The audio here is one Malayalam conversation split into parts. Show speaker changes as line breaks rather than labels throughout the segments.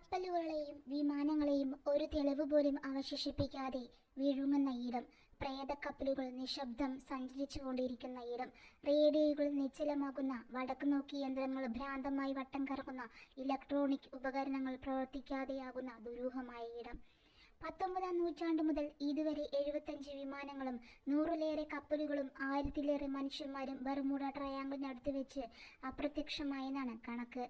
കപ്പലുകളെയും വിമാനങ്ങളെയും ഒരു തെളിവ് പോലും അവശേഷിപ്പിക്കാതെ വിഴുങ്ങുന്ന ഇടം പ്രേതക്കപ്പലുകൾ നിശബ്ദം സഞ്ചരിച്ചുകൊണ്ടിരിക്കുന്ന ഇടം റേഡിയോകൾ നിശ്ചലമാകുന്ന വടക്ക് നോക്കി യന്ത്രങ്ങൾ ഭ്രാന്തമായി വട്ടം കറക്കുന്ന ഇലക്ട്രോണിക് ഉപകരണങ്ങൾ പ്രവർത്തിക്കാതെയാകുന്ന ദുരൂഹമായ ഇടം. പത്തൊമ്പതാം നൂറ്റാണ്ട് മുതൽ ഇതുവരെ എഴുപത്തഞ്ച് വിമാനങ്ങളും നൂറിലേറെ കപ്പലുകളും ആയിരത്തിലേറെ മനുഷ്യന്മാരും ബർമൂഡ ട്രയാങ്കിളിനടുത്ത് വെച്ച് അപ്രത്യക്ഷമായെന്നാണ് കണക്ക്.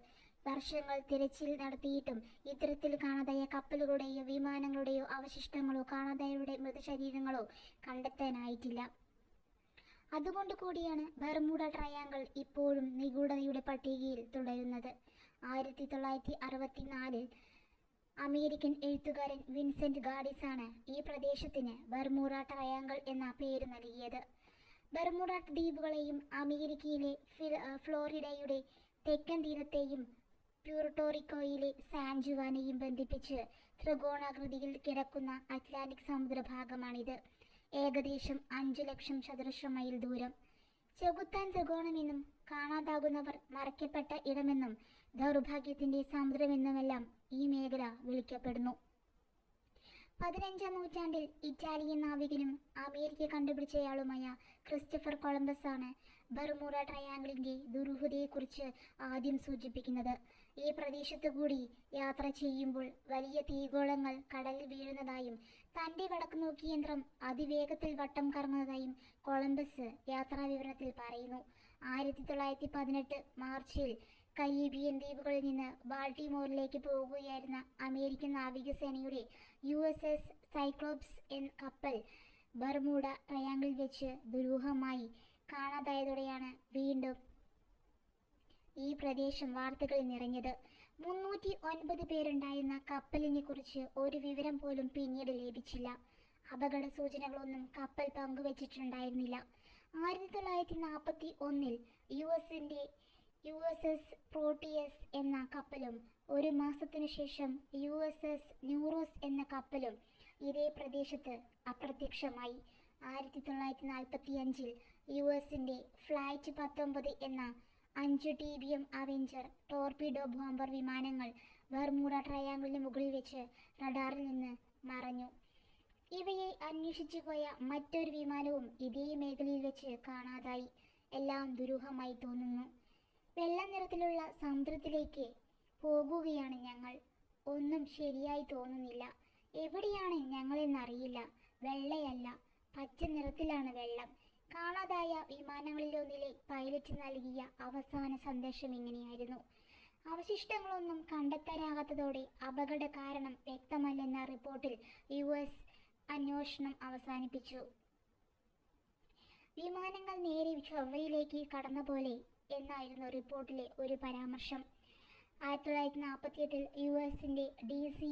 വർഷങ്ങൾ തിരച്ചിൽ നടത്തിയിട്ടും ഇത്തരത്തിൽ കാണാതായ കപ്പലുകളുടെയോ വിമാനങ്ങളുടെയോ അവശിഷ്ടങ്ങളോ കാണാതായവരുടെ മൃതശരീരങ്ങളോ കണ്ടെത്താനായിട്ടില്ല. അതുകൊണ്ട് കൂടിയാണ് ബർമുഡ ട്രയാങ്കിൾ ഇപ്പോഴും നിഗൂഢതയുടെ പട്ടികയിൽ തുടരുന്നത്. ആയിരത്തി തൊള്ളായിരത്തി അറുപത്തിനാലിൽ അമേരിക്കൻ എഴുത്തുകാരൻ വിൻസെന്റ് ഗാഡിസാണ് ഈ പ്രദേശത്തിന് ബർമുഡ ട്രയാങ്കിൾ എന്ന പേര് നൽകിയത്. ബർമുഡ ദ്വീപുകളെയും അമേരിക്കയിലെ ഫ്ലോറിഡയുടെ തെക്കൻ തീരത്തെയും പ്യൂർട്ടോറിക്കോയിലെ സാൻ ജുവാനെയും ബന്ധിപ്പിച്ച് ത്രികോണാകൃതിയിൽ കിടക്കുന്ന അറ്റ്ലാന്റിക് സമുദ്രഭാഗമാണിത്. ഏകദേശം അഞ്ചു ലക്ഷം ചതുരശ്ര മൈൽ ദൂരം. ചെകുത്താൻ ത്രികോണമെന്നും കാണാതാകുന്നവർ മറയ്ക്കപ്പെട്ട ഇടമെന്നും ദൗർഭാഗ്യത്തിന്റെ സമുദ്രമെന്നുമെല്ലാം ഈ മേഖല വിളിക്കപ്പെടുന്നു. പതിനഞ്ചാം നൂറ്റാണ്ടിൽ ഇറ്റാലിയൻ നാവികനും അമേരിക്ക കണ്ടുപിടിച്ചയാളുമായ ക്രിസ്റ്റഫർ കൊളംബസ് ആണ് ബർമൂറ ട്രയാങ്കിളിന്റെ ദുരൂഹതയെക്കുറിച്ച് ആദ്യം സൂചിപ്പിക്കുന്നത്. ഈ പ്രദേശത്തു കൂടി യാത്ര ചെയ്യുമ്പോൾ വലിയ തീഗോളങ്ങൾ കടലിൽ വീഴുന്നതായും തന്റെ വടക്കുനോക്കി യന്ത്രം അതിവേഗത്തിൽ വട്ടം കറങ്ങുന്നതായും കൊളംബസ് യാത്രാ വിവരണത്തിൽ പറയുന്നു. ആയിരത്തി തൊള്ളായിരത്തി പതിനെട്ട് മാർച്ചിൽ കരീബിയൻ ദ്വീപുകളിൽ നിന്ന് ബാൾട്ടിമോറിലേക്ക് പോവുകയായിരുന്ന അമേരിക്കൻ നാവികസേനയുടെ യു എസ് എസ് സൈക്ലോപ്സ് എന്ന കപ്പൽ ബർമൂഡ ട്രയാങ്കിൾ വെച്ച് ദുരൂഹമായി കാണാതായതോടെയാണ് വീണ്ടും ഈ പ്രദേശം വാർത്തകളിൽ നിറഞ്ഞത്. മുന്നൂറ്റി ഒൻപത് പേരുണ്ടായിരുന്ന കപ്പലിനെ കുറിച്ച് ഒരു വിവരം പോലും പിന്നീട് ലഭിച്ചില്ല. അപകട സൂചനകളൊന്നും കപ്പൽ പങ്കുവച്ചിട്ടുണ്ടായിരുന്നില്ല. ആയിരത്തി തൊള്ളായിരത്തി നാൽപ്പത്തി ഒന്നിൽ യു എസിന്റെ യു എസ് എസ് പ്രോട്ടിയസ് എന്ന കപ്പലും ഒരു മാസത്തിനു ശേഷം യു എസ് എസ് ന്യൂറോസ് എന്ന കപ്പലും ഇതേ പ്രദേശത്ത് അപ്രത്യക്ഷമായി. ആയിരത്തി തൊള്ളായിരത്തി നാൽപ്പത്തി അഞ്ചിൽ യു എസിന്റെ ഫ്ലൈറ്റ് പത്തൊമ്പത് എന്ന അഞ്ച് T B M avenger torpedo bomber വിമാനങ്ങൾ ബർമൂഡ ട്രയാങ്കിളിന് മുകളിൽ വെച്ച് റഡാറിൽ നിന്ന് മറഞ്ഞു. ഇവയെ അന്വേഷിച്ചു പോയ മറ്റൊരു വിമാനവും ഇതേ മേഖലയിൽ വെച്ച് കാണാതായി. എല്ലാം ദുരൂഹമായി തോന്നുന്നു. വെള്ള നിറത്തിലുള്ള സമുദ്രത്തിലേക്ക് പോകുകയാണ് ഞങ്ങൾ. ഒന്നും ശരിയായി തോന്നുന്നില്ല. എവിടെയാണ് ഞങ്ങളെന്നറിയില്ല. വെള്ളയല്ല. പച്ച നിറത്തിലാണ് വെള്ളം. കാണാതായ വിമാനങ്ങളിലൊന്നിലെ പൈലറ്റ് നൽകിയ അവസാന സന്ദേശം ഇങ്ങനെയായിരുന്നു. അവശിഷ്ടങ്ങളൊന്നും കണ്ടെത്താനാകാത്തതോടെ അപകട കാരണം വ്യക്തമല്ലെന്ന റിപ്പോർട്ടിൽ യു എസ് അന്വേഷണം അവസാനിപ്പിച്ചു. വിമാനങ്ങൾ നേരെ ചൊവ്വയിലേക്ക് കടന്ന പോലെ എന്നായിരുന്നു റിപ്പോർട്ടിലെ ഒരു പരാമർശം. ആയിരത്തി തൊള്ളായിരത്തി നാൽപ്പത്തിയെട്ടിൽ യു എസിന്റെ ഡി സി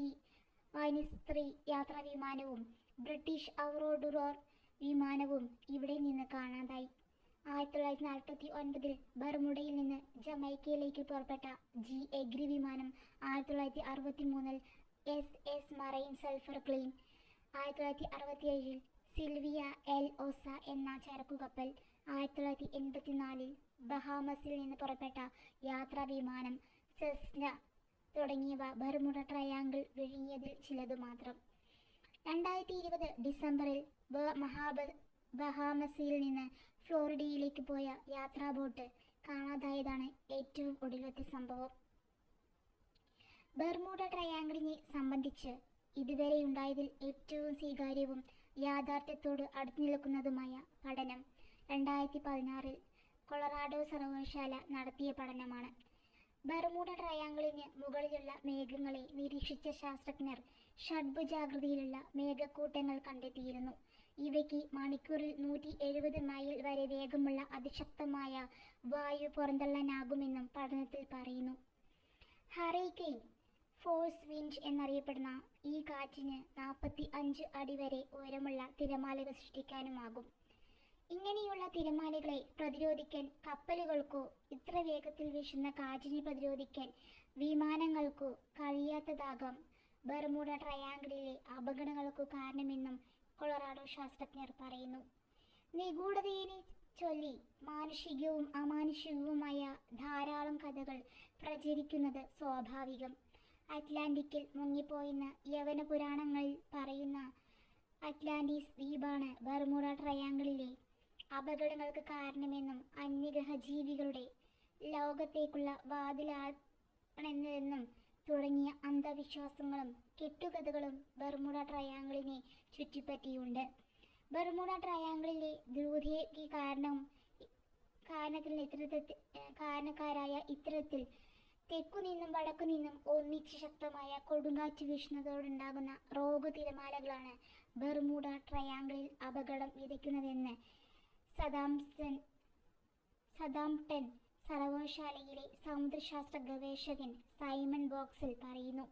മൈനസ് ത്രീ യാത്രാ വിമാനവും ബ്രിട്ടീഷ് അവറോഡുറോർ വിമാനവും ഇവിടെ നിന്ന് കാണാതായി. ആയിരത്തി തൊള്ളായിരത്തി നാൽപ്പത്തി ഒൻപതിൽ ബർമുഡയിൽ നിന്ന് ജമൈക്കയിലേക്ക് പുറപ്പെട്ട ജി എഗ്രി വിമാനം ആയിരത്തി തൊള്ളായിരത്തി അറുപത്തി മൂന്നിൽ S S marine sulphur clean. ആയിരത്തി തൊള്ളായിരത്തി അറുപത്തിയേഴിൽ സിൽവിയ എൽ ഒസ എന്ന ചരക്കുകപ്പൽ. ആയിരത്തി തൊള്ളായിരത്തി എൺപത്തിനാലിൽ ബഹാമസിൽ നിന്ന് പുറപ്പെട്ട യാത്രാ വിമാനം സെസ്ന തുടങ്ങിയവ ബർമുഡ ട്രയാങ്കിൾ വിഴുങ്ങിയതിൽ ചിലതു മാത്രം. രണ്ടായിരത്തി ഇരുപത് ഡിസംബറിൽ മഹാബ ബഹാമസിൽ നിന്ന് ഫ്ലോറിഡയിലേക്ക് പോയ യാത്രാ ബോട്ട് കാണാതായതാണ് ഏറ്റവും ഒടുവിലത്തെ സംഭവം. ബർമുഡ ട്രയാങ്കിളിനെ സംബന്ധിച്ച് ഇതുവരെ ഉണ്ടായതിൽ ഏറ്റവും സ്വീകാര്യവും യാഥാർത്ഥ്യത്തോട് അടുത്തു നിൽക്കുന്നതുമായ പഠനം രണ്ടായിരത്തി പതിനാറിൽ കൊളറാഡോ സർവകലാശാല നടത്തിയ പഠനമാണ്. ബർമൂഡ ട്രയാങ്കിളിന് മുകളിലുള്ള മേഘങ്ങളെ നിരീക്ഷിച്ച ശാസ്ത്രജ്ഞർ ഷഡ്ഭുജാകൃതിയിലുള്ള മേഘക്കൂട്ടങ്ങൾ കണ്ടെത്തിയിരുന്നു. ഇവയ്ക്ക് മണിക്കൂറിൽ നൂറ്റി എഴുപത് മൈൽ വരെ വേഗമുള്ള അതിശക്തമായ വായു പുറന്തള്ളാനാകുമെന്നും പഠനത്തിൽ പറയുന്നു. ഹറിക്കെയിൻ ഫോഴ്സ് വിൻഡ് എന്നറിയപ്പെടുന്ന ഈ കാറ്റിന് നാൽപ്പത്തി അഞ്ച് അടി വരെ ഉയരമുള്ള തിരമാലകൾ സൃഷ്ടിക്കാനുമാകും. ഇങ്ങനെയുള്ള തിരമാലകളെ പ്രതിരോധിക്കാൻ കപ്പലുകൾക്കോ ഇത്ര വേഗത്തിൽ വീശുന്ന കാറ്റിനെ പ്രതിരോധിക്കാൻ വിമാനങ്ങൾക്കോ കഴിയാത്തതാകാം. ബർമുഡ ട്രയാങ്കിളിലെ അപകടങ്ങൾക്കു കാരണമെന്നും കൊളറാഡോ ശാസ്ത്രജ്ഞർ പറയുന്നു. നിഗൂഢതയെ ചൊല്ലി മാനുഷികവും അമാനുഷികവുമായ ധാരാളം കഥകൾ പ്രചരിക്കുന്നത് സ്വാഭാവികം. അറ്റ്ലാന്റിക്കിൽ മുങ്ങിപ്പോയെന്ന് യവന പുരാണങ്ങളിൽ പറയുന്ന അറ്റ്ലാന്റിസ് ദ്വീപാണ് ബർമുഡ ട്രയാങ്കിളിലെ അപകടങ്ങൾക്ക് കാരണമെന്നും അന്യഗ്രഹ ജീവികളുടെ ലോകത്തേക്കുള്ള വാതിലാണെന്നതെന്നും തുടങ്ങിയ അന്ധവിശ്വാസങ്ങളും കെട്ടുകഥകളും ബർമുഡ ട്രയാങ്കിളിനെ ചുറ്റിപ്പറ്റിയുണ്ട്. ബർമുഡ ട്രയാങ്കിളിലെ ധ്രുവതയ്ക്ക് കാരണം കാരണത്തിൽ ഇത്തരത്തിൽ കാരണക്കാരായ ഇത്തരത്തിൽ തെക്കു നിന്നും വടക്കു നിന്നും ഒന്നിച്ച് ശക്തമായ കൊടുങ്കാറ്റ് വീശുന്നതോടുണ്ടാകുന്ന റോഗ് തിരമാലകളാണ് ബർമുഡ ട്രയാങ്കിളിൽ അപകടം വിതയ്ക്കുന്നതെന്ന് സദാംസൺ സദാംപ്ടൺ സർവകലാശാലയിലെ സമുദ്രശാസ്ത്ര ഗവേഷകൻ സൈമൺ ബോക്സിൽ പറയുന്നു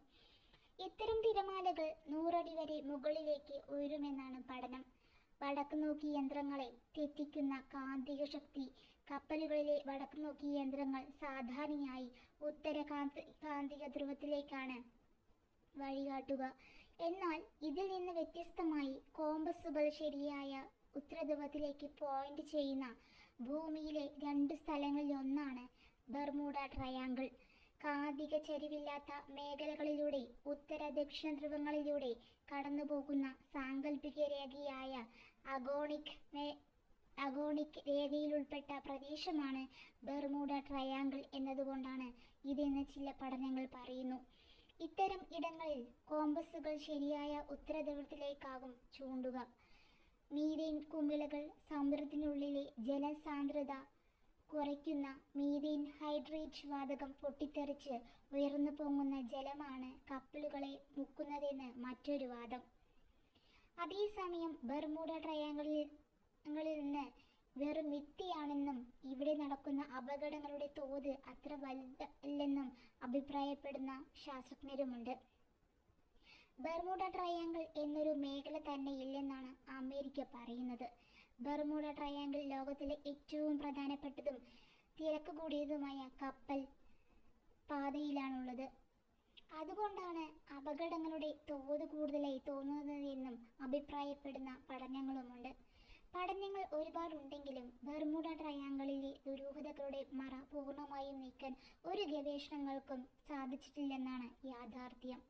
ഇത്തരം തിരമാലകൾ നൂറടി വരെ മുകളിലേക്ക് ഉയരുമെന്നാണ് പഠനം. വടക്കുനോക്കി യന്ത്രങ്ങളെ തെറ്റിക്കുന്ന കാന്തിക ശക്തി കപ്പലുകളിലെ വടക്കുനോക്കി യന്ത്രങ്ങൾ സാധാരണയായി ഉത്തര കാന്തി കാന്തിക ധ്രുവത്തിലേക്കാണ് വഴികാട്ടുക. എന്നാൽ ഇതിൽ നിന്ന് വ്യത്യസ്തമായി കോമ്പസുകൾ ശരിയായ ഉത്തരധ്രുവത്തിലേക്ക് പോയിന്റ് ചെയ്യുന്ന ഭൂമിയിലെ രണ്ട് സ്ഥലങ്ങളിൽ ഒന്നാണ് ബർമുഡ ട്രയാങ്കിൾ കാന്തിക ചരിവില്ലാത്ത മേഖലകളിലൂടെ ഉത്തര ദക്ഷിണ ധ്രുവങ്ങളിലൂടെ കടന്നുപോകുന്ന സാങ്കല്പിക രേഖയായ അഗോണിക് അഗോണിക് രേഖയിലുൾപ്പെട്ട പ്രദേശമാണ് ബർമുഡ ട്രയാങ്കിൾ എന്നതുകൊണ്ടാണ് ഇതെന്ന് ചില പഠനങ്ങൾ പറയുന്നു. ഇത്തരം ഇടങ്ങളിൽ കോമ്പസുകൾ ശരിയായ ഉത്തരധ്രുവത്തിലേക്കാകും ചൂണ്ടുക. മീഥേൻ കുമിളകൾ സമുദ്രത്തിനുള്ളിലെ ജലസാന്ദ്രത കുറയ്ക്കുന്ന മീഥേൻ ഹൈഡ്രേറ്റ് വാതകം പൊട്ടിത്തെറിച്ച് ഉയർന്നു പൊങ്ങുന്ന ജലമാണ് കപ്പലുകളെ മുക്കുന്നതെന്ന് മറ്റൊരു വാദം. അതേസമയം ബർമുഡ ട്രയാങ്കിളിൽ നിന്ന് വെറും വിത്തിയാണെന്നും ഇവിടെ നടക്കുന്ന അപകടങ്ങളുടെ തോത് അത്ര വലുതല്ലെന്നും അഭിപ്രായപ്പെടുന്ന ശാസ്ത്രജ്ഞരുമുണ്ട്. ബർമുഡ ട്രയാങ്കിൾ എന്നൊരു മേഖല തന്നെ ഇല്ലെന്നാണ് അമേരിക്ക പറയുന്നത്. ബർമുഡ ട്രയാങ്കിൾ ലോകത്തിലെ ഏറ്റവും പ്രധാനപ്പെട്ടതും തിരക്ക് കൂടിയതുമായ കപ്പൽ പാതയിലാണുള്ളത്. അതുകൊണ്ടാണ് അപകടങ്ങളുടെ തോത് കൂടുതലായി തോന്നുന്നതെന്നും അഭിപ്രായപ്പെടുന്ന പഠനങ്ങളുമുണ്ട്. പഠനങ്ങൾ ഒരുപാടുണ്ടെങ്കിലും ബർമുഡ ട്രയാങ്കിളിലെ ദുരൂഹതകളുടെ മറ പൂർണമായും നീക്കാൻ ഒരു ഗവേഷണങ്ങൾക്കും സാധിച്ചിട്ടില്ലെന്നാണ് യാഥാർത്ഥ്യം.